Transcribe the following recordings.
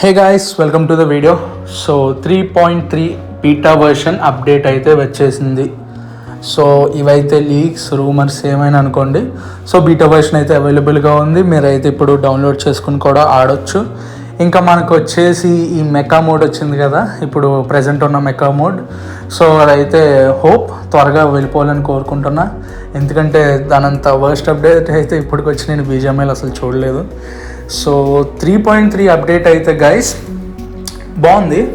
Hey guys welcome to the video so three point three beta version update అయితే వచ్చేసింది. So ఇవైతే leaks rumours ఏమైనా అనుకోండి. So beta version అయితే అవైలబుల్గా ఉంది. మీరైతే ఇప్పుడు డౌన్లోడ్ చేసుకుని కూడా ఆడొచ్చు. ఇంకా మనకు వచ్చేసి ఈ మెకా మోడ్ వచ్చింది కదా. ఇప్పుడు ప్రజెంట్ ఉన్న మెకా మోడ్ సో అదైతే హోప్ త్వరగా వెళ్ళిపోవాలని కోరుకుంటున్నా. ఎందుకంటే దానంత వర్స్ట్ అప్డేట్ అయితే ఇప్పటికి వచ్చి నేను బీజేఎంఐలు అసలు చూడలేదు. So three point three update అయితే గైస్ బాగుంది.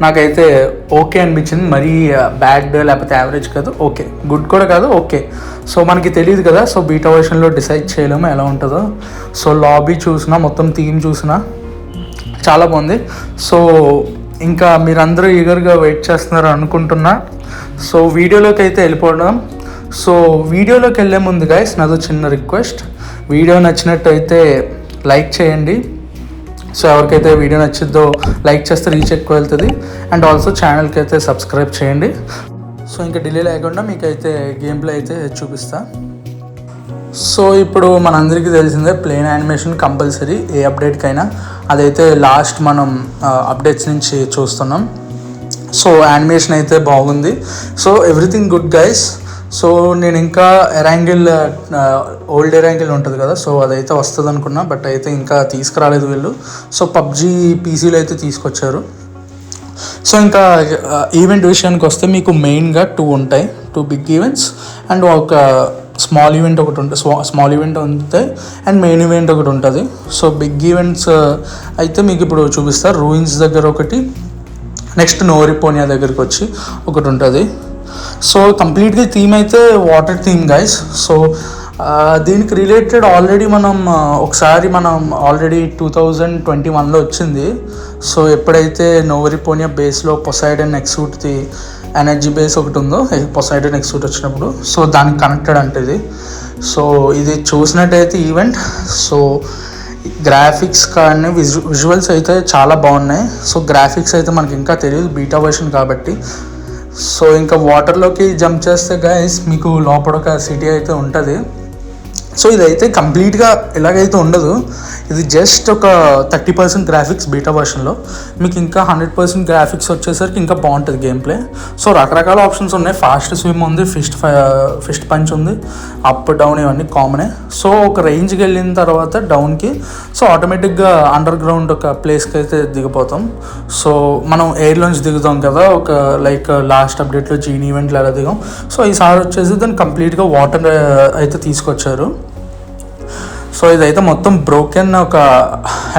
నాకైతే ఓకే అనిపించింది. మరీ బ్యాడ్ లేకపోతే యావరేజ్ కాదు. ఓకే. గుడ్ కూడా కాదు ఓకే. సో మనకి తెలియదు కదా సో బీటా వర్షన్లో డిసైడ్ చేయలేము ఎలా ఉంటుందో. సో లాబీ చూసినా మొత్తం థీమ్ చూసినా చాలా బాగుంది. సో ఇంకా మీరందరూ ఈగర్గా వెయిట్ చేస్తున్నారు అనుకుంటున్నా. సో వీడియోలోకి అయితే వెళ్ళిపోవడం సో వీడియోలోకి వెళ్ళే ముందు గైస్ నాదో చిన్న రిక్వెస్ట్ వీడియో నచ్చినట్టయితే లైక్ చేయండి. సో ఎవరికైతే వీడియో నచ్చిద్దో లైక్ చేస్తే రీచ్ ఎక్కువ వెళ్తుంది. అండ్ ఆల్సో ఛానల్కి అయితే సబ్స్క్రైబ్ చేయండి. సో ఇంకా డిలే లేకుండా మీకైతే గేమ్ ప్లే అయితే చూపిస్తా. సో ఇప్పుడు మనందరికీ తెలిసిందే ప్లేన్ యానిమేషన్ కంపల్సరీ ఏ అప్డేట్కైనా. అదైతే లాస్ట్ మనం అప్డేట్స్ నుంచి చూస్తున్నాం. సో యానిమేషన్ అయితే బాగుంది. So everything good guys. So నేను ఇంకా ఎరాంగిల్ ఓల్డ్ ఎరాంగిల్ ఉంటుంది కదా సో అదైతే వస్తుంది అనుకున్నా బట్ అయితే ఇంకా తీసుకురాలేదు వీళ్ళు. సో పబ్జీ పీసీలు అయితే తీసుకొచ్చారు. సో ఇంకా ఈవెంట్ విషయానికి వస్తే మీకు మెయిన్గా టూ ఉంటాయి టూ బిగ్ ఈవెంట్స్ అండ్ ఒక స్మాల్ ఈవెంట్ ఒకటి ఉంటుంది స్మాల్ ఈవెంట్ ఉంటుంది అండ్ మెయిన్ ఈవెంట్ ఒకటి ఉంటుంది. సో బిగ్ ఈవెంట్స్ అయితే మీకు ఇప్పుడు చూపిస్తారు రూయిన్స్ దగ్గర ఒకటి నెక్స్ట్ నోరిపోనియా దగ్గరికి వచ్చి ఒకటి ఉంటుంది. సో కంప్లీట్గా థీమ్ అయితే వాటర్ థీమ్ గైస్ సో దీనికి రిలేటెడ్ ఆల్రెడీ మనం ఒకసారి మనం ఆల్రెడీ టూ థౌజండ్ ట్వంటీ వన్లో వచ్చింది. సో ఎప్పుడైతే నోవరిపోనియా బేస్లో పొసైడ్ అండ్ ఎక్సూట్ది ఎనర్జీ బేస్ ఒకటి ఉందో పొసైడన్ ఎక్సూట్ వచ్చినప్పుడు సో దానికి కనెక్టెడ్ అంటే ఇది. సో ఇది చూసినట్టయితే ఈవెంట్ సో గ్రాఫిక్స్ కానీ విజు విజువల్స్ అయితే చాలా బాగున్నాయి. సో గ్రాఫిక్స్ అయితే మనకి ఇంకా తెలియదు బీటా వర్షన్ కాబట్టి. సో ఇంకా వాటర్లోకి జంప్ చేస్తే గైస్ మీకు లోపల ఒక సిటీ అయితే ఉంటుంది. సో ఇదైతే కంప్లీట్గా ఎలాగైతే ఉండదు ఇది జస్ట్ ఒక థర్టీ పర్సెంట్ గ్రాఫిక్స్ బీటా వర్షన్లో. మీకు ఇంకా హండ్రెడ్ పర్సెంట్ గ్రాఫిక్స్ వచ్చేసరికి ఇంకా బాగుంటుంది గేమ్ ప్లే సో రకరకాల ఆప్షన్స్ ఉన్నాయి. ఫాస్ట్ స్విమ్ ఉంది ఫిస్ట్ ఫిస్ట్ పంచ్ ఉంది అప్ డౌన్ ఇవన్నీ కామనే. సో ఒక రేంజ్కి వెళ్ళిన తర్వాత డౌన్కి సో ఆటోమేటిక్గా అండర్ గ్రౌండ్ ఒక ప్లేస్కి అయితే దిగిపోతాం. సో మనం ఎయిర్లోంచి దిగుతాం కదా ఒక లైక్ లాస్ట్ అప్డేట్లో జీన్ ఈవెంట్లు ఎలా దిగాం. సో ఈసారి వచ్చేసి దాన్ని కంప్లీట్గా వాటర్ అయితే తీసుకొచ్చారు. సో ఇదైతే మొత్తం బ్రోకెన్ ఒక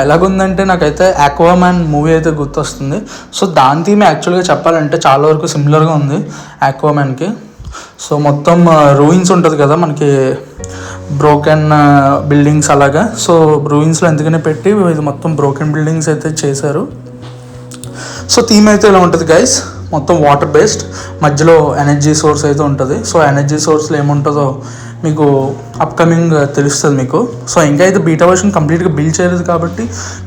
ఎలాగుందంటే నాకైతే ఆక్వామ్యాన్ మూవీ అయితే గుర్తొస్తుంది. సో దాని థీమ్ యాక్చువల్గా చెప్పాలంటే చాలా వరకు సిమిలర్గా ఉంది ఆక్వామ్యాన్కి సో మొత్తం రూయిన్స్ ఉంటుంది కదా మనకి బ్రోకెన్ బిల్డింగ్స్ అలాగా. సో రూయిన్స్లో ఎందుకనే పెట్టి ఇది మొత్తం బ్రోకెన్ బిల్డింగ్స్ అయితే చేశారు. సో థీమ్ అయితే ఇలా ఉంటుంది గైస్ మొత్తం వాటర్ బేస్డ్ మధ్యలో ఎనర్జీ సోర్స్ అయితే ఉంటుంది. సో ఎనర్జీ సోర్స్లో ఏముంటుందో మీకు అప్కమింగ్ uh, తెలుస్తుంది మీకు. సో ఇంకా అయితే బీటా వర్షన్ కంప్లీట్గా బిల్డ్ చేయలేదు కాబట్టి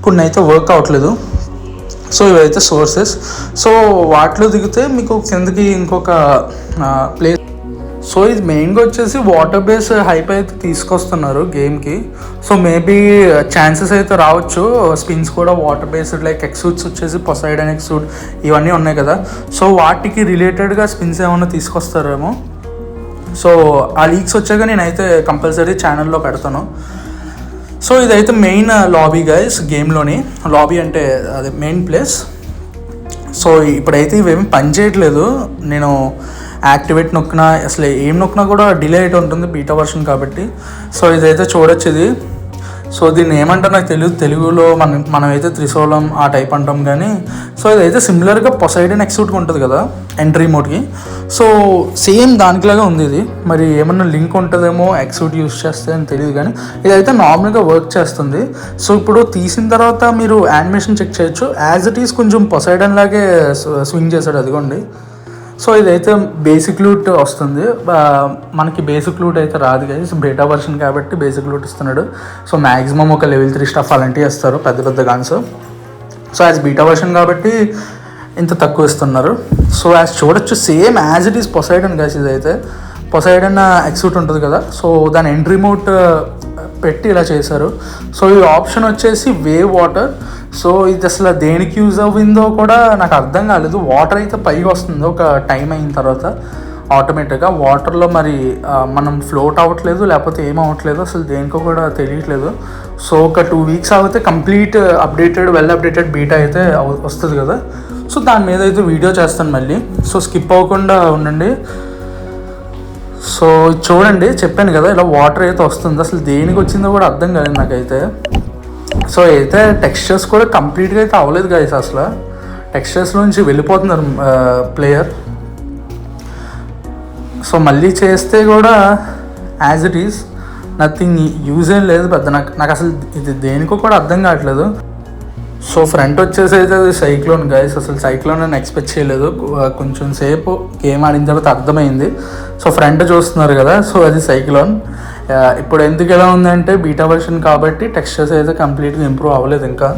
కొన్ని అయితే వర్క్ అవ్వట్లేదు. సో ఇవైతే సోర్సెస్ సో వాటిలో దిగితే మీకు కిందకి ఇంకొక uh, ప్లేస్ సో ఇది మెయిన్గా వచ్చేసి వాటర్ బేస్ హైప్ అయితే తీసుకొస్తున్నారు గేమ్కి సో మేబీ ఛాన్సెస్ అయితే రావచ్చు. స్పిన్స్ కూడా వాటర్ బేస్డ్ లైక్ ఎక్సూట్స్ వచ్చేసి పొసైడన్ ఎక్సూట్ ఇవన్నీ ఉన్నాయి కదా. సో వాటికి రిలేటెడ్గా స్పిన్స్ ఏమైనా తీసుకొస్తారేమో? సో ఆ లీక్స్ వచ్చాక నేనైతే కంపల్సరీ ఛానల్లో పెడతాను. సో ఇదైతే మెయిన్ లాబీ గైస్ గేమ్లోని లాబీ అంటే అది మెయిన్ ప్లేస్ సో ఇప్పుడైతే ఇవేమి పని చేయట్లేదు. నేను యాక్టివేట్ నొక్కినా అసలు ఏం నొక్కినా కూడా డిలే అయితే ఉంటుంది బీటా వర్షన్ కాబట్టి. సో ఇదైతే చూడొచ్చు ఇది. సో దీన్ని ఏమంటారు నాకు తెలియదు తెలుగులో మనం మనమైతే త్రిశూలం ఆ టైప్ అంటాం కానీ సో ఇదైతే సిమిలర్గా పొసైడన్ ఎక్సూట్గా ఉంటుంది కదా ఎంట్రీ మోడ్కి సో సేమ్ దానికిలాగా ఉంది ఇది. మరి ఏమన్నా లింక్ ఉంటుందేమో ఎక్స్యూట్ యూస్ చేస్తే అని తెలియదు కానీ ఇదైతే నార్మల్గా వర్క్ చేస్తుంది. సో ఇప్పుడు తీసిన తర్వాత మీరు యానిమేషన్ చెక్ చేయొచ్చు. యాజ్ ఇట్ ఈస్ కొంచెం పొసైడన్ లాగే స్వింగ్ చేశాడు అదిగోండి. సో ఇదైతే బేసిక్ లూట్ వస్తుంది. మనకి బేసిక్ లూట్ అయితే రాదు గైస్ బేటా వర్షన్ కాబట్టి బేసిక్ లూట్ ఇస్తున్నాడు. సో మ్యాక్సిమం ఒక లెవెల్ త్రీ స్టఫ్ అలాంటివి ఇస్తారు పెద్ద పెద్ద guns so as beta version కాబట్టి ఇంత తక్కువ ఇస్తున్నారు. సో యాజ్ చూడొచ్చు same as it is Poseidon guys ఇదైతే. పొసైడన్ ఎక్సూట్ ఉంటుంది కదా. సో దాని ఎంట్రీ మోట్ పెట్టి ఇలా చేశారు. సో ఈ ఆప్షన్ వచ్చేసి వేవ్ వాటర్. సో ఇది అసలు దేనికి యూజ్ అవ్విందో కూడా నాకు అర్థం కాలేదు. వాటర్ అయితే పైకి వస్తుంది. ఒక టైం అయిన తర్వాత ఆటోమేటిక్గా వాటర్లో మరి మనం ఫ్లోట్ అవ్వట్లేదు లేకపోతే ఏం అవ్వట్లేదు అసలు దేనికో కూడా తెలియట్లేదు. సో ఒక టూ వీక్స్ అయితే complete updated well updated beta అయితే వస్తుంది కదా. సో దాని మీద అయితే వీడియో చేస్తాను మళ్ళీ. సో స్కిప్ అవ్వకుండా ఉండండి. సో చూడండి చెప్పాను కదా ఇలా వాటర్ అయితే వస్తుంది. అసలు దేనికి వచ్చిందో కూడా అర్థం కాలేదు నాకైతే. సో అయితే టెక్స్చర్స్ కూడా కంప్లీట్గా అయితే అవ్వలేదు కదా అసలు. టెక్స్చర్స్ నుంచి వెళ్ళిపోతున్నారు ప్లేయర్ సో మళ్ళీ చేస్తే కూడా as it is nothing use ఏం లేదు పెద్ద. నాకు నాకు అసలు ఇది దేనికో కూడా అర్థం కావట్లేదు. సో ఫ్రంట్ వచ్చేసి అయితే అది సైక్లోన్ గైస్ అసలు సైక్లోన్ నేను ఎక్స్పెక్ట్ చేయలేదు. కొంచెం సేపు గేమ్ ఆడిన తర్వాత అర్థమైంది. సో ఫ్రంట్ చూస్తున్నారు కదా సో అది సైక్లోన్ ఇప్పుడు ఎందుకు ఎలా ఉందంటే బీటా వర్షన్ కాబట్టి టెక్స్చర్స్ అయితే కంప్లీట్గా ఇంప్రూవ్ అవ్వలేదు ఇంకా.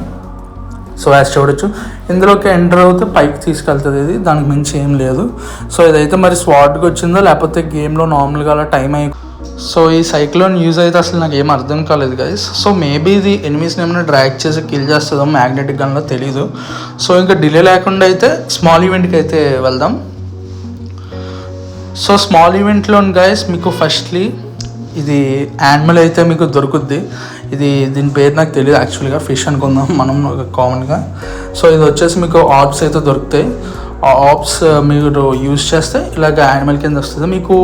సో యాజ్ చూడొచ్చు. ఇందులోకి ఎంటర్ అవుతే పైకి తీసుకెళ్తుంది ఇది. దానికి మించి ఏం లేదు. సో ఇదైతే మరి స్వాట్కి వచ్చిందో లేకపోతే గేమ్లో నార్మల్గా అలా టైం అయ్యి సో ఈ సైక్లోన్ యూజ్ అయితే అసలు నాకు ఏం అర్థం కాలేదు గైస్ సో మేబీ ఇది ఎనిమిస్ని ఏమైనా డ్రాక్ చేసి కిల్ చేస్తుందో మ్యాగ్నెటిక్ గన్లో తెలీదు. సో ఇంకా డిలే లేకుండా అయితే స్మాల్ ఈవెంట్కి అయితే వెళ్దాం. సో స్మాల్ ఈవెంట్లో గైస్ మీకు ఫస్ట్లీ ఇది యానిమల్ అయితే మీకు దొరుకుద్ది. ఇది దీని పేరు నాకు తెలియదు యాక్చువల్గా ఫిష్ అనుకుందాం మనం కామన్గా సో ఇది వచ్చేసి మీకు ఆప్స్ అయితే దొరుకుతాయి. ఆ ఆప్స్ మీరు యూజ్ చేస్తే ఇలాగ యానిమల్ కింద వస్తుంది. మీకు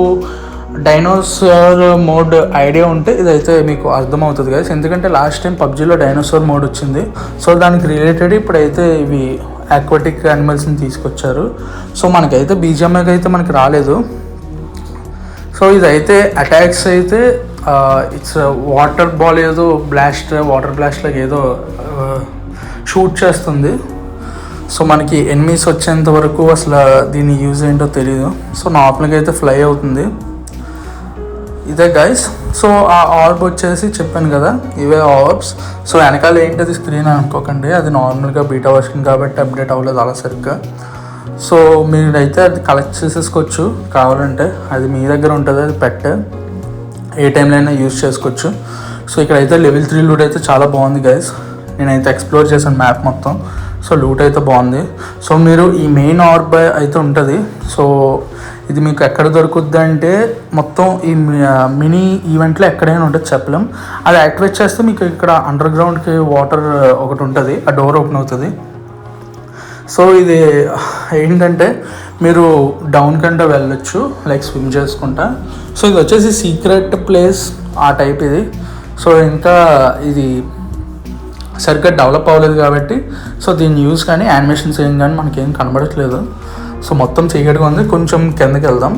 డైనోసార్ మోడ్ ఐడియా ఉంటే ఇదైతే మీకు అర్థమవుతుంది కదా ఎందుకంటే లాస్ట్ టైం పబ్జీలో డైనోసార్ మోడ్ వచ్చింది. సో దానికి రిలేటెడ్ ఇప్పుడైతే ఇవి ఆక్వాటిక్ యానిమల్స్ని తీసుకొచ్చారు. సో మనకైతే బీజిఎంఐకి అయితే మనకి రాలేదు. సో ఇదైతే అటాక్స్ అయితే ఇట్స్ వాటర్ బాల్ ఏదో బ్లాస్ట్ వాటర్ బ్లాస్ట్ లాగా ఏదో షూట్ చేస్తుంది. సో మనకి ఎనిమీస్ వచ్చేంత వరకు అసలు దీని యూజ్ ఏంటో తెలియదు సో నార్మల్గా అయితే ఫ్లై అవుతుంది. ఇదే గైస్ సో ఆ ఆర్బ్ వచ్చేసి చెప్పాను కదా ఇవే ఆర్బ్స్ సో వెనకాల ఏంటది స్క్రీన్ అనుకోకండి. అది నార్మల్గా బీటా వర్షన్ కాబట్టి అప్డేట్ అవ్వలేదు అలా సరిగ్గా. సో మీరైతే అది కలెక్ట్ చేసేసుకోవచ్చు. కావాలంటే అది మీ దగ్గర ఉంటుంది అది పెట్ట. ఏ టైంలో అయినా యూజ్ చేసుకోవచ్చు. సో ఇక్కడైతే లెవెల్ త్రీ లూట్ అయితే చాలా బాగుంది గైస్ నేనైతే ఎక్స్ప్లోర్ చేశాను మ్యాప్ మొత్తం. సో లూట్ అయితే బాగుంది. సో మీరు ఈ మెయిన్ ఆర్బ్ అయితే ఉంటుంది. సో ఇది మీకు ఎక్కడ దొరుకుద్ది అంటే మొత్తం ఈ మినీ ఈవెంట్లో ఎక్కడైనా ఉంటుంది చెప్పలేం. అది యాక్టివేట్ చేస్తే మీకు ఇక్కడ అండర్ గ్రౌండ్కి వాటర్ ఒకటి ఉంటుంది ఆ డోర్ ఓపెన్ అవుతుంది. సో ఇది ఏంటంటే మీరు డౌన్ కంటే వెళ్ళొచ్చు లైక్ స్విమ్ చేసుకుంటా. సో ఇది వచ్చేసి సీక్రెట్ ప్లేస్ ఆ టైప్ ఇది. సో ఇంకా ఇది సరిగ్గా డెవలప్ అవ్వలేదు కాబట్టి సో దీని యూస్ కానీ యానిమేషన్స్ ఏం కానీ మనకేం కనబడట్లేదు. సో మొత్తం చీకటిగా ఉంది. కొంచెం కిందకి వెళ్దాం.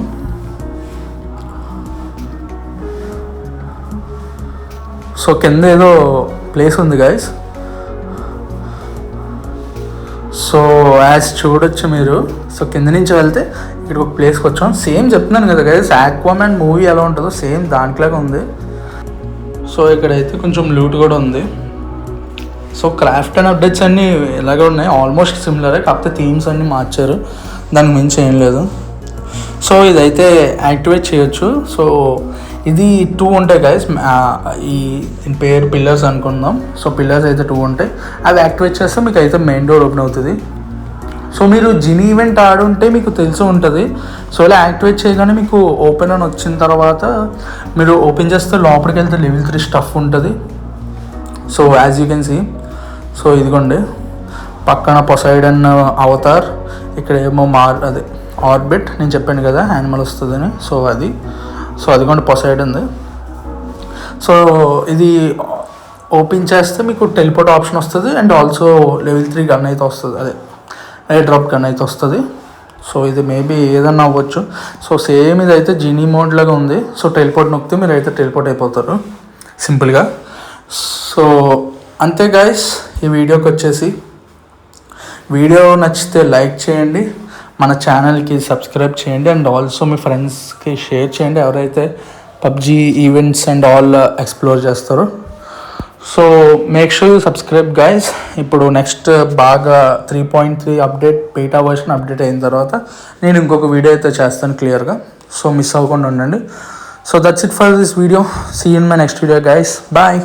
సో కింద ఏదో ప్లేస్ ఉంది గాయస్ సో యాజ్ చూడొచ్చు మీరు. సో కింద నుంచి వెళ్తే ఇక్కడ ఒక ప్లేస్కి వచ్చాం. సేమ్ చెప్తున్నాను కదా గైస్ ఆక్వామ్యాన్ మూవీ ఎలా ఉంటుందో సేమ్ దాంట్లాగా ఉంది. సో ఇక్కడైతే కొంచెం లూట్ కూడా ఉంది. సో క్రాఫ్ట్ అండ్ అప్డేట్స్ అన్నీ ఇలాగే ఉన్నాయి. ఆల్మోస్ట్ సిమిలరే కాకపోతే థీమ్స్ అన్నీ మార్చారు. దానికి మించి ఏం లేదు. సో ఇదైతే యాక్టివేట్ చేయొచ్చు. సో ఇది టూ ఉంటాయి గైస్ ఈ దీని పేరు పిల్లర్స్ అనుకుందాం. సో పిల్లర్స్ అయితే టూ ఉంటాయి. అవి యాక్టివేట్ చేస్తే మీకు అయితే మెయిన్ డోర్ ఓపెన్ అవుతుంది. సో మీరు జిని ఈవెంట్ ఆడుంటే మీకు తెలిసి ఉంటుంది. సో ఇలా యాక్టివేట్ చేయగానే మీకు ఓపెన్ అని వచ్చిన తర్వాత మీరు ఓపెన్ చేస్తే లోపలికి వెళ్తే లెవెల్ త్రీ స్టఫ్ ఉంటుంది. So as you can see. So ఇదిగోండి. పక్కన పొసైడన్ అవతార్ ఇక్కడ ఏమో మార్ అది ఆర్బిట్ నేను చెప్పాను కదా యానిమల్ వస్తుందని సో అది సో అది పొసైడ్ ఉంది సో ఇది ఓపెన్ చేస్తే మీకు టెలిపోర్ట్ ఆప్షన్ వస్తుంది and also level three gun అయితే వస్తుంది అదే ఎయిర్ డ్రాప్ గన్ అయితే వస్తుంది. సో ఇది మేబీ ఏదన్నా అవ్వచ్చు. సో సేమ్ ఇది అయితే జీనీ మోడ్ లాగా ఉంది సో టెలిపోర్ట్ నొక్కితే మీరు అయితే టెలిపోర్ట్ అయిపోతారు సింపుల్గా. సో అంతే గాయస్ ఈ వీడియోకి వచ్చేసి వీడియో నచ్చితే లైక్ చేయండి మన ఛానల్కి సబ్స్క్రైబ్ చేయండి అండ్ ఆల్సో మీ ఫ్రెండ్స్కి షేర్ చేయండి ఎవరైతే PUBG events and all explore చేస్తారో. So make sure subscribe guys ఇప్పుడు నెక్స్ట్ బాగా three point three update beta version update అయిన తర్వాత నేను ఇంకొక వీడియో అయితే చేస్తాను క్లియర్గా సో మిస్ అవ్వకుండా ఉండండి. So that's it for this video see in my next video guys bye